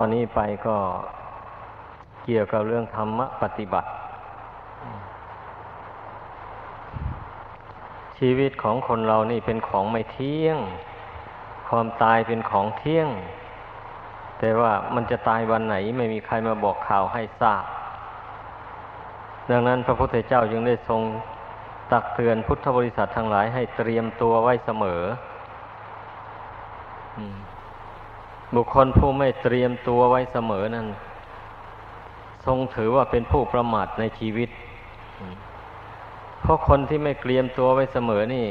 ตอนนี้ไปก็เกี่ยวกับเรื่องธรรมปฏิบัติ ชีวิตของคนเรานี่เป็นของไม่เที่ยง ความตายเป็นของเที่ยง แต่ว่ามันจะตายวันไหนไม่มีใครมาบอกข่าวให้ทราบ ดังนั้นพระพุทธเจ้าจึงได้ทรงตักเตือนพุทธบริษัททั้งหลายให้เตรียมตัวไว้เสมอ บุคคลผู้ไม่เตรียมตัวไว้เสมอนั้น ทรงถือว่าเป็นผู้ประมาทในชีวิต เพราะคนที่ไม่เตรียมตัวไว้เสมอนี่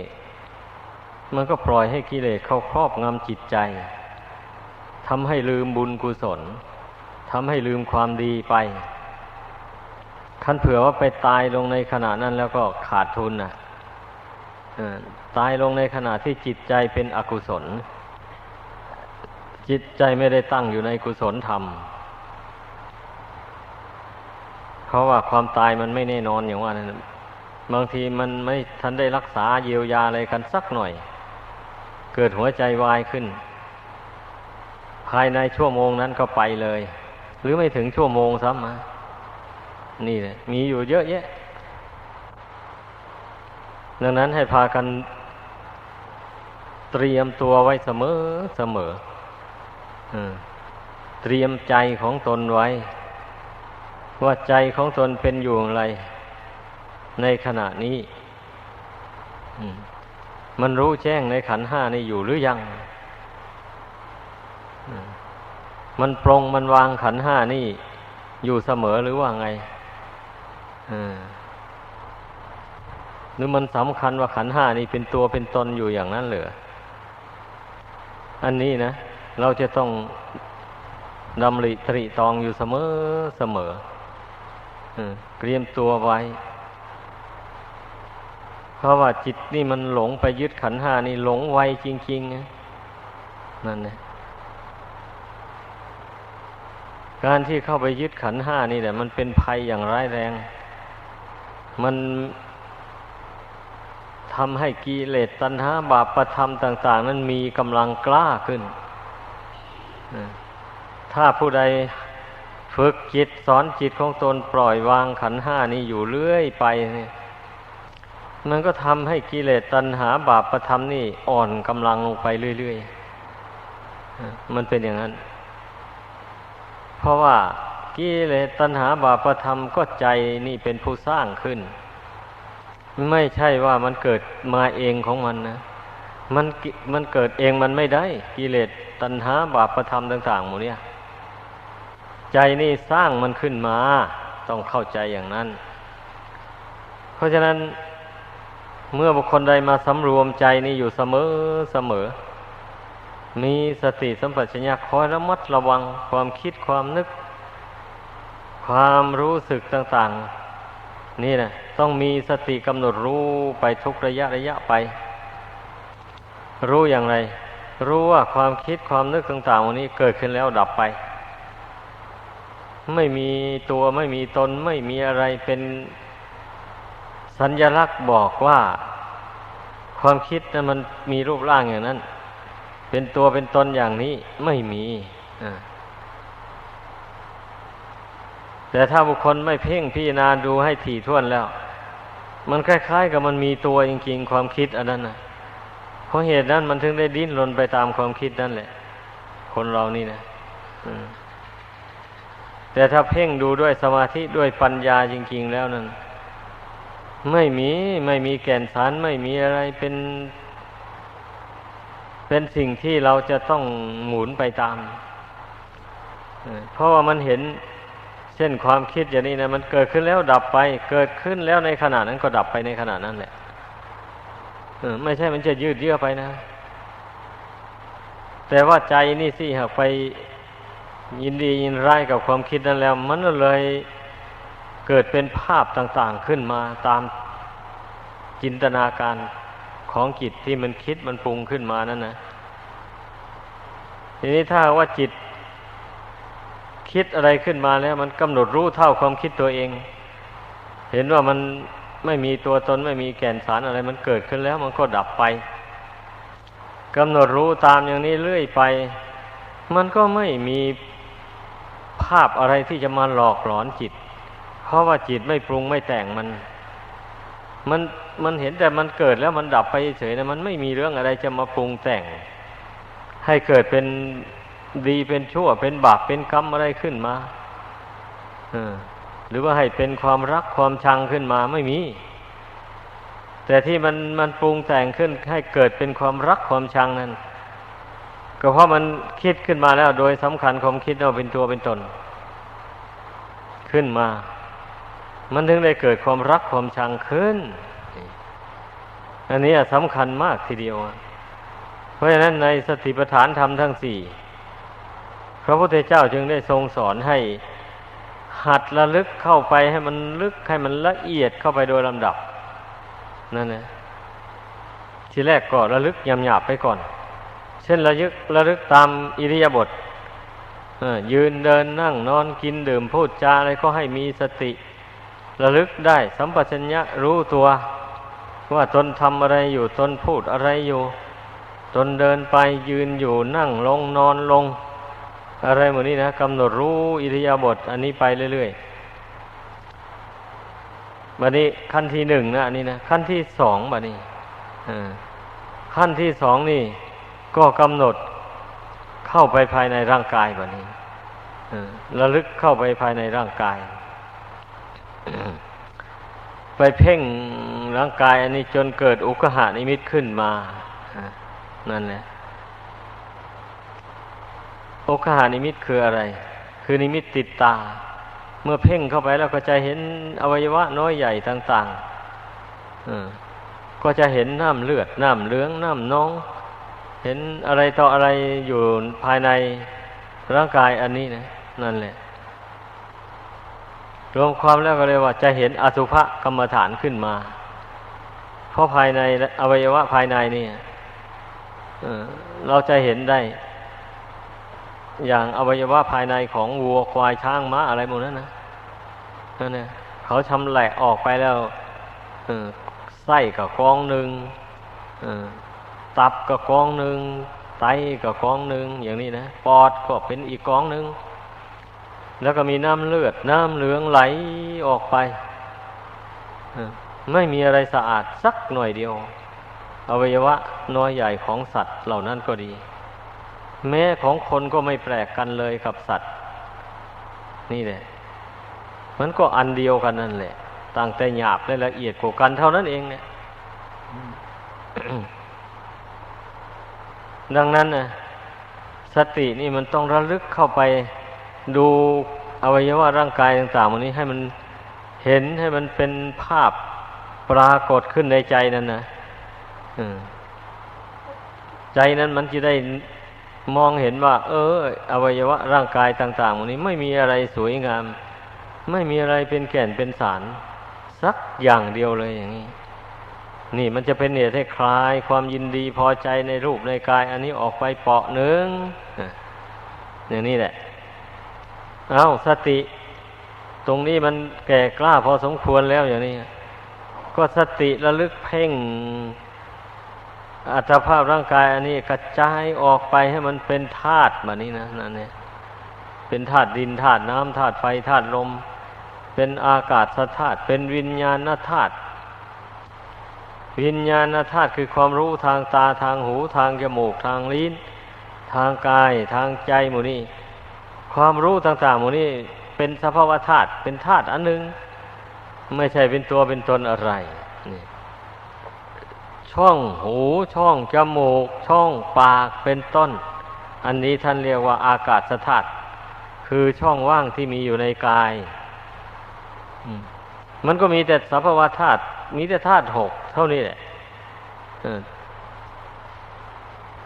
มันก็ปล่อยให้กิเลสเข้าครอบงำจิตใจทำให้ลืมบุญกุศลทำให้ลืมความดีไปคันเผื่อว่าไปตายลงในขณะนั้นแล้วก็ขาดทุนน่ะตายลงในขณะที่จิตใจเป็นอกุศล จิตใจไม่ได้ตั้งอยู่ในกุศลธรรม เพราะว่าความตายมันไม่แน่นอนอย่างว่านั้นบางทีมันไม่ทันได้รักษาเยียวยาอะไรกันสักหน่อย เกิดหัวใจวายขึ้น ภายในชั่วโมงนั้นก็ไปเลย หรือไม่ถึงชั่วโมงซ้ำมานี่แหละมีอยู่เยอะแยะ ดังนั้นให้พากันเตรียมตัวไว้เสมอเสมอ เตรียมใจของตนไว้ ว่าใจของตนเป็นอยู่อย่างไร ในขณะนี้มันรู้แจ้งในขันห้านี่อยู่หรือยัง มันปรงมันวางขันห้านี่ อยู่เสมอหรือว่าไงหรือมันสำคัญว่าขันห้านี่เป็นตัวเป็นตนอยู่อย่างนั้นเหรอ อันนี้นะ เราจะต้องดำริตริตองอยู่เสมอเสมอเตรียมตัวไว้ เพราะว่าจิตนี่มันหลงไปยึดขันหานี่หลงไวจริงๆนั่นนะการที่เข้าไปยึดขันห้านี่แหละมันเป็นภัยอย่างร้ายแรง มันทำให้กิเลสตัณหาบาปประธรรมต่าง ๆ นั้นมีกำลังกล้าขึ้น ถ้าผู้ใดฝึกจิตสอนจิตของตนปล่อยวางขันห้านี้อยู่เรื่อยไปเนี่ยมันก็ทำให้กิเลสตัณหาบาปประธรรมนี่อ่อนกำลังลงไปเรื่อยๆ มันเป็นอย่างนั้น เพราะว่ากิเลสตัณหาบาปประธรรมก็ใจนี่เป็นผู้สร้างขึ้น ไม่ใช่ว่ามันเกิดมาเองของมันนะ มันมันเกิดเองมันไม่ได้ กิเลส ตัณหาบาปประธรรมต่าง ๆ หมดเนี่ยใจนี่สร้างมันขึ้นมา ต้องเข้าใจอย่างนั้น เพราะฉะนั้นเมื่อบุคคลใดมาสำรวมใจนี่อยู่เสมอเสมอ มีสติสัมปชัญญะคอยระมัดระวังความคิดความนึก ความรู้สึกต่างๆ นี่นะต้องมีสติกำหนดรู้ไปทุกระยะระยะไป รู้อย่างไร รู้ว่าความคิดความนึกต่างๆวันนี้เกิดขึ้นแล้วดับไป ไม่มีตัวไม่มีตนไม่มีอะไรเป็นสัญญลักษณ์บอกว่า ความคิดนั้นมันมีรูปร่างอย่างนั้น เป็นตัวเป็นตนอย่างนี้ไม่มีแต่ถ้าบุคคลไม่เพ่งพิจารณาดูให้ถี่ถ้วนแล้ว มันคล้ายๆ กับมันมีตัวจริงๆ ความคิดอันนั้นนะ เพราะเหตุนั้นมันถึงได้ดิ้นรนไปตามความคิดนั่นแหละ คนเรานี่นะแต่ถ้าเพ่งดูด้วยสมาธิด้วยปัญญาจริง ๆ แล้วนั้นไม่มีไม่มีแก่นสารไม่มีอะไรเป็น เป็นสิ่งที่เราจะต้องหมุนไปตาม เพราะว่ามันเห็นเช่นความคิดอย่างนี้นะมันเกิดขึ้นแล้วดับไป เกิดขึ้นแล้วในขณะนั้นก็ดับไปในขณะนั้นแหละ ไม่ใช่มันจะยืดเยื้อไปนะ แต่ว่าใจนี่สิหากไปยินดียินร้ายกับความคิดนั้นแล้ว มันเลยเกิดเป็นภาพต่าง ๆขึ้นมาตามจินตนาการของจิตที่มันคิดมันปรุงขึ้นมานั่นนะทีนี้ถ้าว่าจิตคิดอะไรขึ้นมาแล้ว มันกำหนดรู้เท่าความคิดตัวเอง เห็นว่ามัน ไม่มีตัวตนไม่มีแก่นสารอะไรมันเกิดขึ้นแล้วมันก็ดับไปกำหนดรู้ตามอย่างนี้เรื่อยไป มันก็ไม่มีภาพอะไรที่จะมาหลอกหลอนจิต เพราะว่าจิตไม่ปรุงไม่แต่งมัน มันมันเห็นแต่มันเกิดแล้วมันดับไปเฉยนะมันไม่มีเรื่องอะไรจะมาปรุงแต่ง ให้เกิดเป็นดีเป็นชั่วเป็นบาปเป็นกรรมอะไรขึ้นมา เออ หรือว่าให้เป็นความรักความชังขึ้นมาไม่มี แต่ที่มันมันปรุงแต่งขึ้นให้เกิดเป็นความรักความชังนั้น ก็เพราะมันคิดขึ้นมาแล้ว โดยสำคัญความคิดเอาเป็นตัวเป็นตน ขึ้นมา มันถึงได้เกิดความรักความชังขึ้น อันนี้สำคัญมากทีเดียว เพราะฉะนั้นในสติปัฏฐานธรรมทั้งสี่พระพุทธเจ้าจึงได้ทรงสอนให้ หัดระลึกเข้าไปให้มันลึกให้มันละเอียดเข้าไปโดยลำดับนั่นนะทีแรกก็ระลึกยำหยาบไปก่อน เช่นระลึกระลึกตามอิริยาบถยืนเดินนั่งนอนกินดื่มพูดจาอะไรก็ให้มีสติ ระลึกได้สัมปชัญญะรู้ตัว ว่าตนทำอะไรอยู่ตนพูดอะไรอยู่ ตนเดินไปยืนอยู่นั่งลงนอนลง อะไรหมดนี้นะกำหนดรู้อิริยาบถอันนี้ไปเรื่อยๆบัดนี้ขั้นที่หนึ่งนะอันนี้นะขั้นที่สองบัดนี้ขั้นที่สองนี่ ก็กำหนดเข้าไปภายในร่างกายบัดนี้ระลึกเข้าไปภายในร่างกาย ไปเพ่งร่างกาย อันนี้จนเกิดอุกหานิมิตขึ้นมานั่นแหละ โอกหานิมิตคืออะไร คือนิมิตติดตา เมื่อเพ่งเข้าไปแล้วก็จะเห็นอวัยวะน้อยใหญ่ต่างๆก็จะเห็นน้ำเลือดน้ำเลืองน้ำน้อง เห็นอะไรต่ออะไรอยู่ภายในร่างกายอันนี้นะนั่นแหละ รวมความแล้วก็เลยว่า จะเห็นอสุภกรรมฐานขึ้นมา เพราะภายในอวัยวะภายในนี่เราจะเห็นได้ อย่างอวัยวะภายในของวัวควายช้างม้าอะไรหมดนั้นนะนั่นเนี่ยเขาชำแหละออกไปแล้วไส้กับกองหนึ่งตับกับกองหนึ่งไตกับกองหนึ่งอย่างนี้นะปอดก็เป็นอีกกองหนึ่งแล้วก็มีน้ำเลือด น้ำเหลืองไหลออกไปไม่มีอะไรสะอาดสักหน่อยเดียว อวัยวะน้อยใหญ่ของสัตว์เหล่านั้นก็ดี แม้ของคนก็ไม่แปลกกันเลยกับสัตว์ นี่แหละ มันก็อันเดียวกันนั่นแหละ ต่างแต่หยาบและละเอียดกว่ากันเท่านั้นเองเนี่ยดังนั้นนะสตินี่มันต้องระลึกเข้าไปดูอวัยวะร่างกายต่างๆวันนี้ให้มันเห็นให้มันเป็นภาพปรากฏขึ้นในใจนั่นนะใจนั้นมันจะได้ มองเห็นว่า เออ อวัยวะร่างกายต่างๆวันนี้ไม่มีอะไรสวยงาม ไม่มีอะไรเป็นแก่นเป็นสาร สักอย่างเดียวเลยอย่างนี้ นี่มันจะเป็นเหตุให้คลาย ความยินดีพอใจในรูปในกาย อันนี้ออกไปเปาะหนึ่งอย่างนี้แหละ เอาสติ ตรงนี้มันแก่กล้าพอสมควรแล้วอย่างนี้ ก็สติระลึกเพ่ง อัตภาพร่างกายอันนี้กระจายออกไปให้มันเป็นธาตุแบบนี้นะนั่นเนี่ยเป็นธาตุดินธาตุน้ำธาตุไฟธาตุลม เป็นอากาศธาตุเป็นวิญญาณธาตุวิญญาณธาตุคือความรู้ทางตาทางหูทางจมูกทางลิ้น ทางกายทางใจหมู่นี้ ความรู้ต่างๆหมู่นี้เป็นสภาวะธาตุเป็นธาตุอันหนึ่งไม่ใช่เป็นตัวเป็นตนอะไรนี่ ช่องหูช่องจมูก ช่องปากเป็นต้น อันนี้ท่านเรียกว่าอากาศธาตุคือช่องว่างที่มีอยู่ในกาย มันก็มีแต่สภาวะธาตุมีแต่ธาตุหกเท่านี้แหละ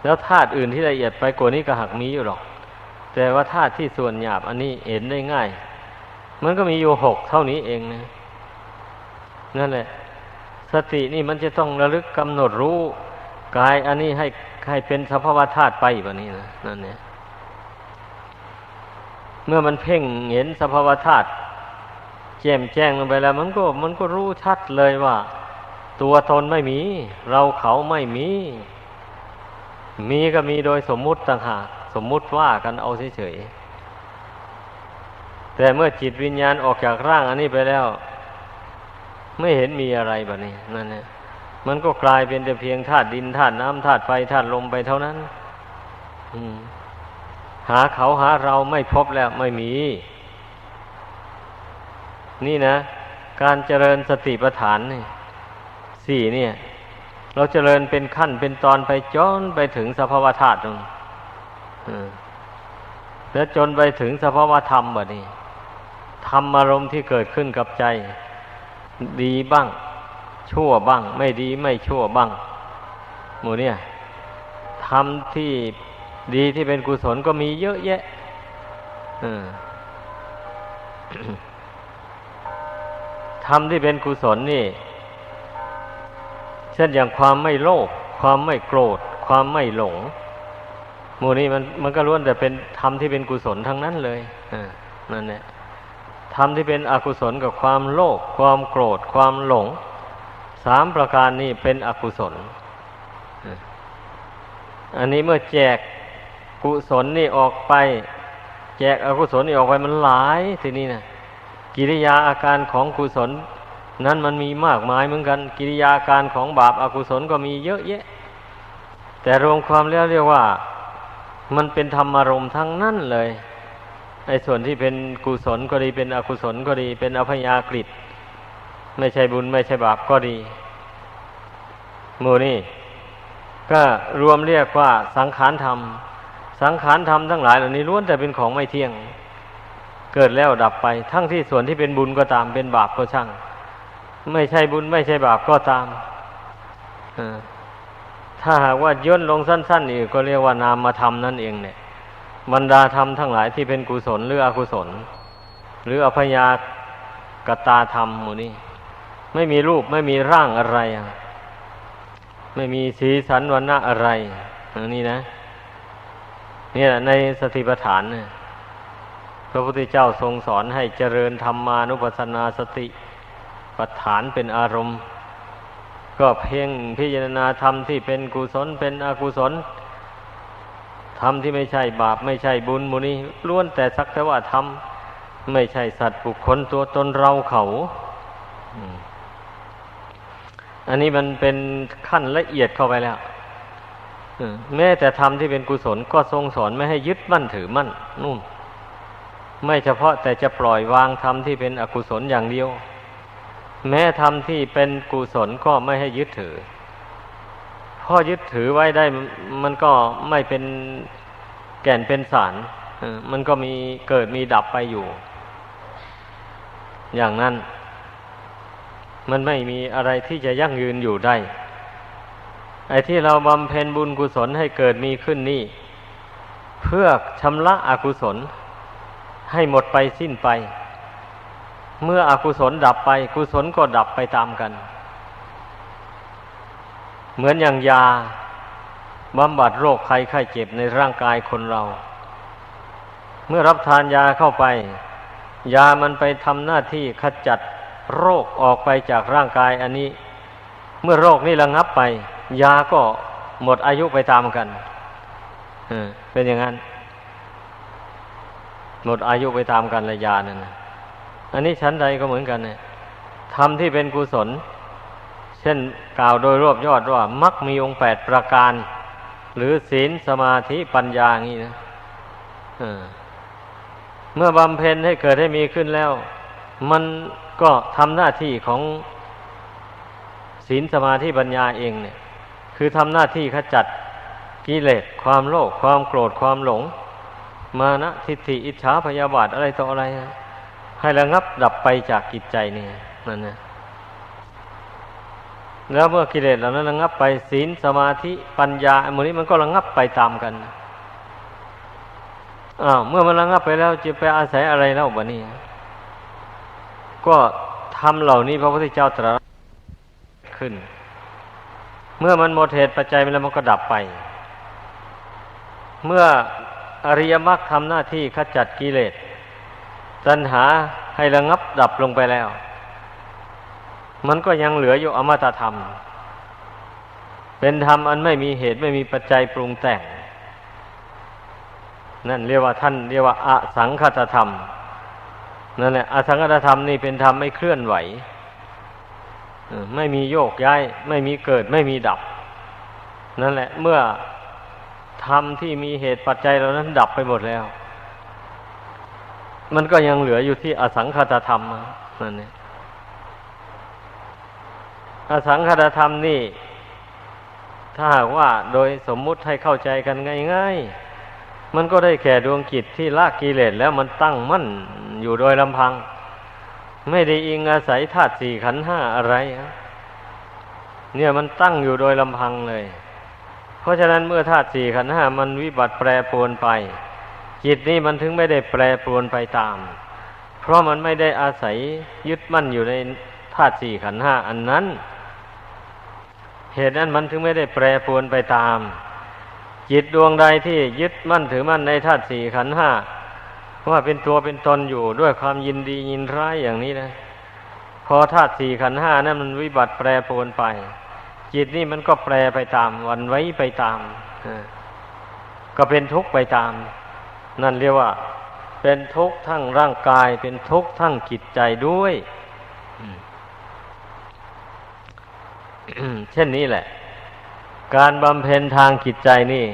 แล้วธาตุอื่นที่ละเอียดไปกว่านี้ก็หักมีอยู่หรอก แต่ว่าธาตุที่ส่วนหยาบ อันนี้เห็นได้ง่าย มันก็มีอยู่หกเท่านี้เองนะ นั่นแหละ สตินี่มันจะต้องระลึกกำหนดรู้กายอันนี้ให้ให้เป็นสภาวธาตุไปแบบนี้นะนั่นเนี่ยเมื่อมันเพ่งเห็นสภาวธาตุแจ่มแจ้งลงไปแล้ว มันก็มันก็รู้ชัดเลยว่า ตัวตนไม่มี เราเขาไม่มี มีก็มีโดยสมมุติต่างหากสมมุติว่ากันเอาเฉยแต่เมื่อจิตวิญญาณออกจากร่างอันนี้ไปแล้ว ไม่เห็นมีอะไรแบบนี้นั่นเนี่ยมันก็กลายเป็นแต่เพียงธาตุดินธาตุน้ำธาตุไฟธาตุลมไปเท่านั้นอืมหาเขาหาเราไม่พบแล้วไม่มี นี่นะ การเจริญสติปัฏฐานนี่สี่เนี่ย เราเจริญเป็นขั้นเป็นตอนไปจนไปถึงสภาวธาตุตรงแล้วจนไปถึงสภาวธรรมแบบนี้ธรรมอารมณ์ที่เกิดขึ้นกับใจ ดีบ้าง ชั่วบ้าง ไม่ดีไม่ชั่วบ้างหมูเนี่ยทำที่ดีที่เป็นกุศลก็มีเยอะแยะทำที่เป็นกุศลนี่ เช่นอย่างความไม่โลภความไม่โกรธ ความไม่หลงหมู่นี้มันมันก็ล้วนแต่เป็นธรรมที่เป็นกุศลทั้งนั้นเลยอ่านั่นแหละ ธรรมที่เป็นอกุศลกับความโลภความโกรธ ความหลงสามประการนี้เป็นอกุศล อันนี้เมื่อแจกกุศลนี่ออกไป แจกอกุศลนี่ออกไปมันหลายทีนี้นะกิริยาอาการของกุศล นั้นมันมีมากมายเหมือนกัน กิริยาการของบาปอากุศลก็มีเยอะแยะ แต่รวมความแล้วเรียกว่า มันเป็นธรรมารมณ์ทั้งนั้นเลย ไอ้ส่วนที่เป็นกุศลก็ดี เป็นอกุศลก็ดี เป็นอภยากฤิไม่ใช่บุญไม่ใช่บาปก็ดีหมู่นี่ก็รวมเรียกว่าสังขารธรรม สังขารธรรมทั้งหลายเหล่านี้ล้วนแต่เป็นของไม่เที่ยง เกิดแล้วดับไป ทั้งที่ส่วนที่เป็นบุญก็ตาม เป็นบาปก็ช่าง ไม่ใช่บุญไม่ใช่บาปก็ตามถ้าหากว่าย่นลงสั้น ๆ อีกก็เรียกว่านามธรรมนั่นเองเนี่ย บรรดาธรรมทั้งหลายที่เป็นกุศลหรืออกุศล หรืออภยากตาธรรมหมู่นี้ไม่มีรูปไม่มีร่างอะไร ไม่มีสีสันวันณะอะไรอันนี้นะนี่แหละในสติปัฏฐานเนี่ยพระพุทธเจ้าทรงสอนให้เจริญธรรมานุปัสสนาสติปัฏฐานเป็นอารมณ์ ก็เพ่งพิจารณาธรรมที่เป็นกุศลเป็นอกุศล ธรรมที่ไม่ใช่บาปไม่ใช่บุญมุนีล้วนแต่สักแต่ว่าธรรมไม่ใช่สัตว์บุคคลตัวตนเราเขาอันนี้มันเป็นขั้นละเอียดเข้าไปแล้วแม้แต่ธรรมที่เป็นกุศลก็ทรงสอนไม่ให้ยึดมั่นถือมั่นนู่นไม่เฉพาะแต่จะปล่อยวางธรรมที่เป็นอกุศลอย่างเดียว แม้ธรรมที่เป็นกุศลก็ไม่ให้ยึดถือ พอยึดถือไว้ได้มันก็ไม่เป็นแก่นเป็นสารมันก็มีเกิดมีดับไปอยู่ อย่างนั้น มันไม่มีอะไรที่จะยั่งยืนอยู่ได้ ไอ้ที่เราบำเพ็ญบุญกุศลให้เกิดมีขึ้นนี่ เพื่อชำระอกุศล ให้หมดไปสิ้นไป เมื่ออกุศลดับไป กุศลก็ดับไปตามกัน เหมือนอย่างยาบำบัดโรคไข้ไข้เจ็บในร่างกายคนเรา เมื่อรับทานยาเข้าไป ยามันไปทำหน้าที่ขจัดโรคออกไปจากร่างกายอันนี้ เมื่อโรคนี้ระงับไป ยาก็หมดอายุไปตามกันเป็นอย่างนั้น หมดอายุไปตามกันระยานั่นนะอันนี้ชั้นใดก็เหมือนกันเนี่ยทำที่เป็นกุศล เช่นกล่าวโดยรวบยอดว่ามักมีองค์แปดประการ หรือศีลสมาธิปัญญาอย่างนี้นะเมื่อบำเพ็ญให้เกิดให้มีขึ้นแล้ว มันก็ทำหน้าที่ของศีลสมาธิปัญญาเองเนี่ย คือทำหน้าที่ขจัดกิเลสความโลภความโกรธความหลง มานะทิฏฐิอิจฉาพยาบาทอะไรต่ออะไร ให้ระงับดับไปจากกิจใจนี่นั่นนะ แล้วเมื่อกิเลสเหล่านั้นระงับไปศีลสมาธิปัญญาอันนี้มันก็ระงับไปตามกันอ้าวเมื่อมันระงับไปแล้วจะไปอาศัยอะไรเล่าบ้านี้ก็ทำเหล่านี้พระพุทธเจ้าตรัสขึ้น เมื่อมันหมดเหตุปัจจัยไปแล้วมันก็ดับไป เมื่ออริยมรรคทำหน้าที่ขจัดกิเลสตัณหาให้ระงับดับลงไปแล้ว มันก็ยังเหลืออยู่อมตะธรรม เป็นธรรมอันไม่มีเหตุไม่มีปัจจัยปรุงแต่ง นั่นเรียกว่าท่านเรียกว่าอสังคตธรรมนั่นแหละอสังขตธรรมนี่เป็นธรรมไม่เคลื่อนไหวไม่มีโยกย้าย ไม่มีเกิดไม่มีดับ นั่นแหละ เมื่อธรรมที่มีเหตุปัจจัยเหล่านั้นดับไปหมดแล้ว มันก็ยังเหลืออยู่ที่อสังขตธรรมนั่นเนี่ย อสังขตธรรมนี่ ถ้าหากว่าโดยสมมุติให้เข้าใจกันง่ายๆ มันก็ได้แก่ดวงจิตที่ละกิเลสแล้วมันตั้งมั่นอยู่โดยลำพัง ไม่ได้อิงอาศัยธาตุสี่ขันห้าอะไร เนี่ยมันตั้งอยู่โดยลำพังเลย เพราะฉะนั้นเมื่อธาตุสี่ขันห้ามันวิบัติแปรปรวนไป จิตนี้มันถึงไม่ได้แปรปรวนไปตาม เพราะมันไม่ได้อาศัยยึดมั่นอยู่ในธาตุสี่ขันห้าอันนั้น เหตุนั้นมันถึงไม่ได้แปรปรวนไปตาม จิตดวงใดที่ยึดมั่นถือมั่นในธาตุสี่ขันธ์ห้าว่าเป็นตัวเป็นตนอยู่ด้วยความยินดียินร้ายอย่างนี้นะ พอธาตุสี่ขันธ์ห้านั้นมันวิบัติแปรปรวนไป จิตนี่มันก็แปรไปตาม วันไว้ไปตามก็เป็นทุกข์ไปตาม นั่นเรียกว่า เป็นทุกข์ทั้งร่างกาย เป็นทุกข์ทั้งจิตใจด้วย เช่นนี้แหละ การบำเพ็ญทางจิตใจนี่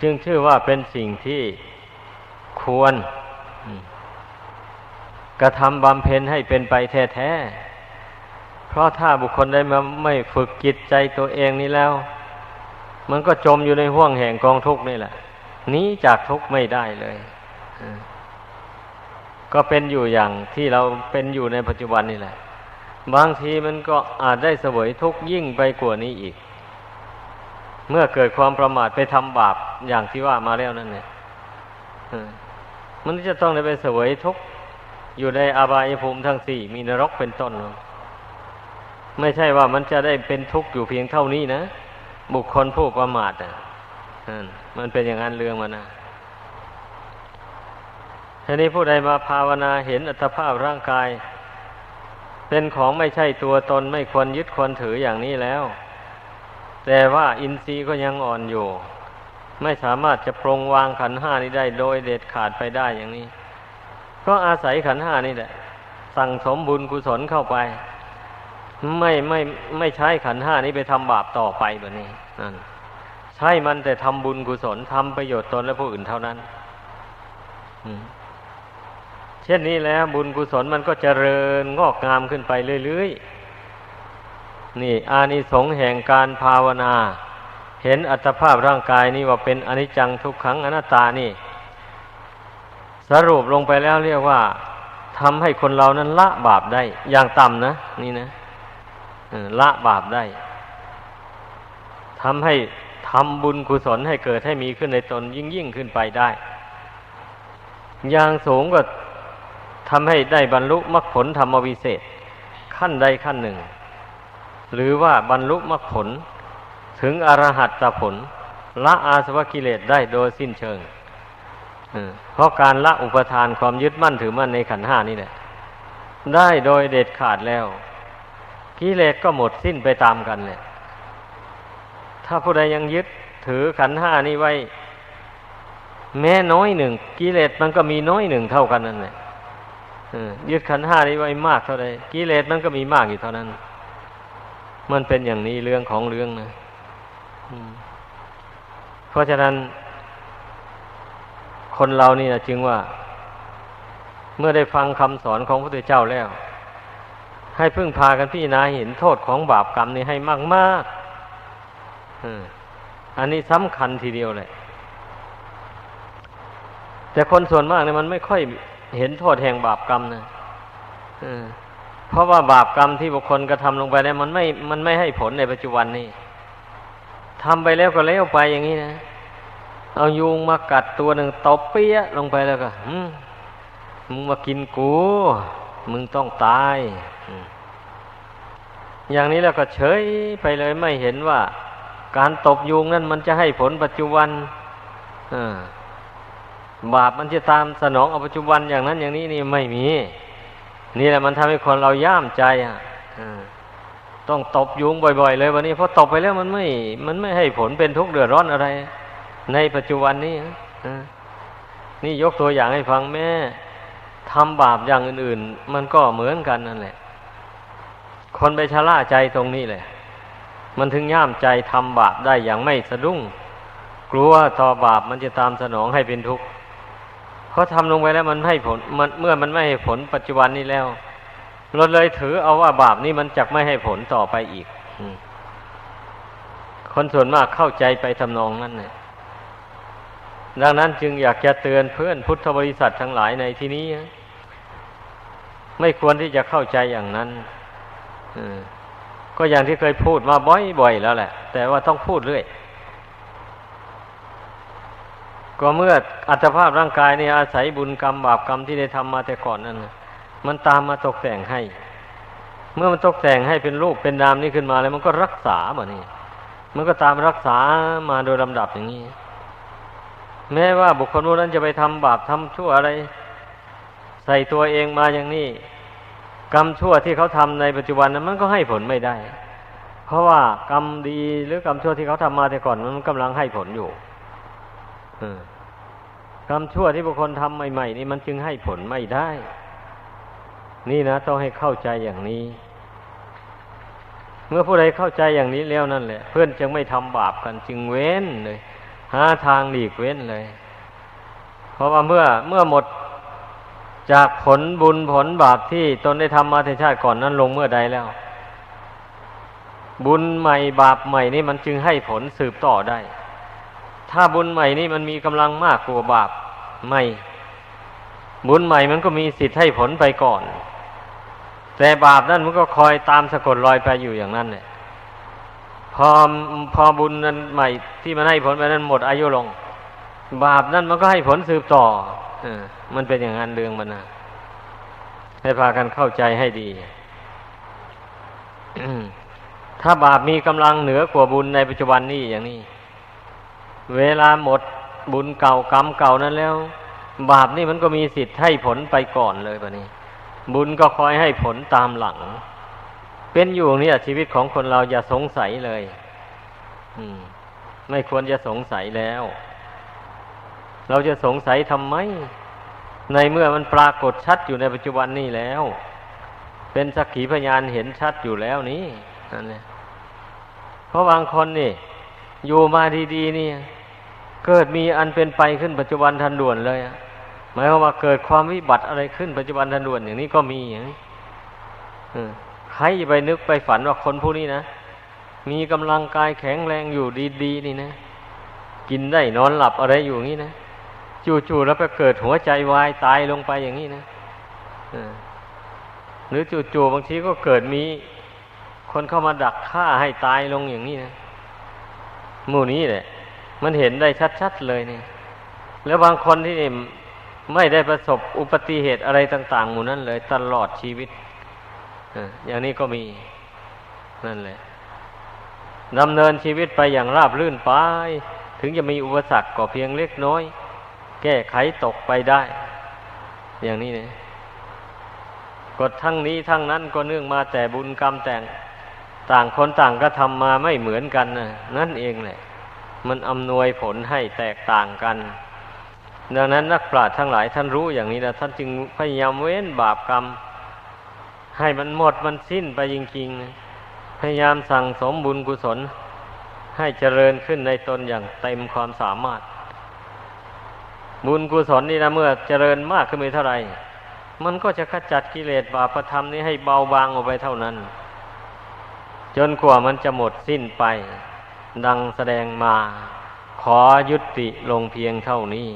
จึงชื่อว่าเป็นสิ่งที่ควรกระทำบำเพ็ญให้เป็นไปแท้ๆ เพราะถ้าบุคคลได้มาไม่ฝึกจิตใจตัวเองนี่แล้ว มันก็จมอยู่ในห่วงแห่งกองทุกข์นี่แหละหนีจากทุกข์ไม่ได้เลย ก็เป็นอยู่อย่างที่เราเป็นอยู่ในปัจจุบันนี่แหละ บางทีมันก็อาจได้เสวยทุกข์ยิ่งไปกว่านี้อีก เมื่อเกิดความประมาทไปทำบาปอย่างที่ว่ามาแล้วนั่นเนี่ยมันจะต้องได้ไปเสวยทุกข์อยู่ในอาบายภูมิทั้งสี่มีนรกเป็นต้น ไม่ใช่ว่ามันจะได้เป็นทุกข์อยู่เพียงเท่านี้นะ บุคคลผู้ประมาทอะมันเป็นอย่างนั้นเรื่องมันนะทีนี้ผู้ใดมาภาวนาเห็นอัตภาพร่างกาย เป็นของไม่ใช่ตัวตนไม่ควรยึดควรถืออย่างนี้แล้ว แต่ว่าอินทรีย์ก็ยังอ่อนอยู่ ไม่สามารถจะปรงวางขันห้านี้ได้โดยเด็ดขาดไปได้อย่างนี้ ก็อาศัยขันห้านี่แหละ สั่งสมบุญกุศลเข้าไป ไม่ไม่ไม่ใช้ขันห้านี้ไปทำบาปต่อไปแบบนี้นั่นใช้มันแต่ทำบุญกุศลทำประโยชน์ตนและผู้อื่นเท่านั้นเช่นนี้แล้วบุญกุศลมันก็เจริญงอกงามขึ้นไปเรื่อยๆ นี่ อานิสงส์แห่งการภาวนา เห็นอัตภาพร่างกายนี่ว่าเป็นอนิจจังทุกขังอนัตตานี่ สรุปลงไปแล้วเรียกว่าทำให้คนเรานั้นละบาปได้ อย่างต่ำนะ นี่นะละบาปได้ทำให้ทำบุญกุศลให้เกิดให้มีขึ้นในตนยิ่งยิ่งขึ้นไปได้ อย่างสูงก็ ทำให้ได้บรรลุมรรคผลธรรมวิเศษ ขั้นใดขั้นหนึ่ง หรือว่าบรรลุมรรคผลถึงอรหัตตผล ละอาสวะกิเลสได้โดยสิ้นเชิงเพราะการละอุปทานความยึดมั่นถือมั่นในขันห้านี่แหละได้โดยเด็ดขาดแล้วกิเลสก็หมดสิ้นไปตามกันเนี่ยถ้าผู้ใดยังยึดถือขันห้านี้ไว้ แม้น้อยหนึ่งกิเลสมันก็มีน้อยหนึ่งเท่ากันนั่นแหละ ยึดขันห้านี้ไว้มากเท่าใดกิเลสมันก็มีมากอยู่เท่านั้น มันเป็นอย่างนี้เรื่องของเรื่องนะเพราะฉะนั้น คนเรานี่นะจึงว่า เมื่อได้ฟังคำสอนของพระพุทธเจ้าแล้ว ให้พึ่งพากันพี่นาเห็นโทษของบาปกรรมนี้ให้มากมากอันนี้สำคัญทีเดียวเลยแต่คนส่วนมากเนี่ยมันไม่ค่อย เห็นโทษแห่งบาปกรรมนะเพราะว่าบาปกรรมที่บุคคลกระทำลงไปแล้วมันไม่มันไม่ให้ผลในปัจจุบันนี้ทำไปแล้วก็แล้วไปอย่างนี้นะเอายุงมากัดตัวหนึ่งตบเปี้ยลงไปแล้วก็มึงมากินกู มึงต้องตาย อย่างนี้แล้วก็เฉยไปเลยไม่เห็นว่า การตบยุงนั่นมันจะให้ผลปัจจุบันอ่า บาปมันจะตามสนองเอาปัจจุบันอย่างนั้นอย่างนี้นี่ไม่มี นี่แหละมันทำให้คนเราย่ามใจอะต้องตบยุงบ่อย ๆ เลยวันนี้เพราะตบไปแล้วมันไม่ มันไม่ให้ผลเป็นทุกข์เดือดร้อนอะไร ในปัจจุบันนี้นี่ยกตัวอย่างให้ฟังแม่ทำบาปอย่างอื่น ๆ มันก็เหมือนกันนั่นแหละ คนไปชะล่าใจตรงนี้แหละ มันถึงย่ามใจทำบาปได้อย่างไม่สะดุ้ง กลัวต่อบาปมันจะตามสนองให้เป็นทุกข์ เขาทำลงไปแล้วมันให้ผลมันเมื่อมันไม่ให้ผลปัจจุบันนี้แล้วเราเลยถือเอาว่าบาปนี้มันจะไม่ให้ผลต่อไปอีกคนส่วนมากเข้าใจไปทำนองนั้นเนี่ยดังนั้นจึงอยากจะเตือนเพื่อนพุทธบริษัททั้งหลายในที่นี้ ไม่ควรที่จะเข้าใจอย่างนั้นก็อย่างที่เคยพูดมาบ่อยๆแล้วแหละ แต่ว่าต้องพูดเรื่อย ก็เมื่ออัตภาพร่างกายเนี่ยอาศัยบุญกรรมบาปกรรมที่ได้ทำมาแต่ก่อนนั้นนะมันตามมาตกแต่งให้ เมื่อมันตกแต่งให้เป็นรูปเป็นนามนี้ขึ้นมาแล้ว มันก็รักษาแบ่นี่มันก็ตามรักษามาโดยลำดับอย่างนี้ แม้ว่าบุคคลผู้นั้นจะไปทำบาปทำชั่วอะไร ใส่ตัวเองมาอย่างนี้ กรรมชั่วที่เขาทำในปัจจุบันนั้นมันก็ให้ผลไม่ได้ เพราะว่ากรรมดีหรือกรรมชั่วที่เขาทำมาแต่ก่อนมันกำลังให้ผลอยู่ กรรมชั่วที่บุคคลทำใหม่ๆนี่มันจึงให้ผลไม่ได้ นี่นะต้องให้เข้าใจอย่างนี้ เมื่อผู้ใดเข้าใจอย่างนี้แล้วนั่นแหละ เพื่อนจึงไม่ทำบาปกันจึงเว้นเลย หาทางหลีกเว้นเลย เพราะว่าเมื่อเมื่อหมดจากผลบุญผลบาปที่ตนได้ทำมาในชาติก่อนนั้นลงเมื่อใดแล้ว บุญใหม่บาปใหม่นี่มันจึงให้ผลสืบต่อได้ ถ้าบุญใหม่นี่มันมีกำลังมากกว่าบาปใหม่ บุญใหม่มันก็มีสิทธิ์ให้ผลไปก่อน แต่บาปนั่นมันก็คอยตามสะกดรอยไปอยู่อย่างนั้นเนี่ยพอพอบุญนั้นใหม่ที่มันให้ผลไปนั้นหมดอายุลง บาปนั่นมันก็ให้ผลสืบต่อออมันเป็นอย่างนั้นเรื่องมันนะให้พากันเข้าใจให้ดีถ้าบาปมีกำลังเหนือกว่าบุญในปัจจุบันนี้อย่างนี้ เวลาหมดบุญเก่ากรรมเก่านั้นแล้ว บาปนี่มันก็มีสิทธิ์ให้ผลไปก่อนเลยปะนี้ บุญก็คอยให้ผลตามหลัง เป็นอยู่เนี่ยชีวิตของคนเราอย่าสงสัยเลย อืม ไม่ควรจะสงสัยแล้ว เราจะสงสัยทำไม ในเมื่อมันปรากฏชัดอยู่ในปัจจุบันนี้แล้ว เป็นสักขีพยานเห็นชัดอยู่แล้วนี่นั่นแหละเพราะบางคนนี่อยู่มาดีๆนี่ เกิดมีอันเป็นไปขึ้นปัจจุบันทันด่วนเลยอะหมายความว่าเกิดความวิบัติอะไรขึ้นปัจจุบันทันด่วนอย่างนี้ก็มีอย่างนี้ใครไปนึกไปฝันว่าคนผู้นี้นะมีกำลังกายแข็งแรงอยู่ดีๆนี่นะ กินได้นอนหลับอะไรอยู่อย่างนี้นะจู่ๆแล้วไปเกิดหัวใจวายตายลงไปอย่างนี้นะหรือจู่ๆบางทีก็เกิดมีคนเข้ามาดักฆ่าให้ตายลงอย่างนี้นะหมู่นี้แหละ มันเห็นได้ชัดๆเลยนี่ แล้วบางคนที่ไม่ได้ประสบอุบัติเหตุอะไรต่าง ๆ หมู่นั้นเลย ตลอดชีวิตอย่างนี้ก็มีนั่นแหละดำเนินชีวิตไปอย่างราบรื่นไป ถึงจะมีอุปสรรคก็เพียงเล็กน้อย แก้ไขตกไปได้ อย่างนี้เนี่ยกฎทั้งนี้ทั้งนั้นก็เนื่องมาแต่บุญกรรมแต่งต่างคนต่างก็ทำมาไม่เหมือนกันนะนั่นเองแหละ มันอำนวยผลให้แตกต่างกัน ดังนั้นนักปราชญ์ทั้งหลายท่านรู้อย่างนี้นะท่านจึงพยายามเว้นบาปกรรม ให้มันหมดมันสิ้นไปจริงๆ พยายามสั่งสมบุญกุศล ให้เจริญขึ้นในตนอย่างเต็มความสามารถ บุญกุศลนี่นะเมื่อเจริญมากขึ้นไปเท่าไหร่มันก็จะขจัดกิเลสบาปธรรมนี้ให้เบาบางออกไปเท่านั้น จนกว่ามันจะหมดสิ้นไป ดังแสดงมา ขอยุติลงเพียงเท่านี้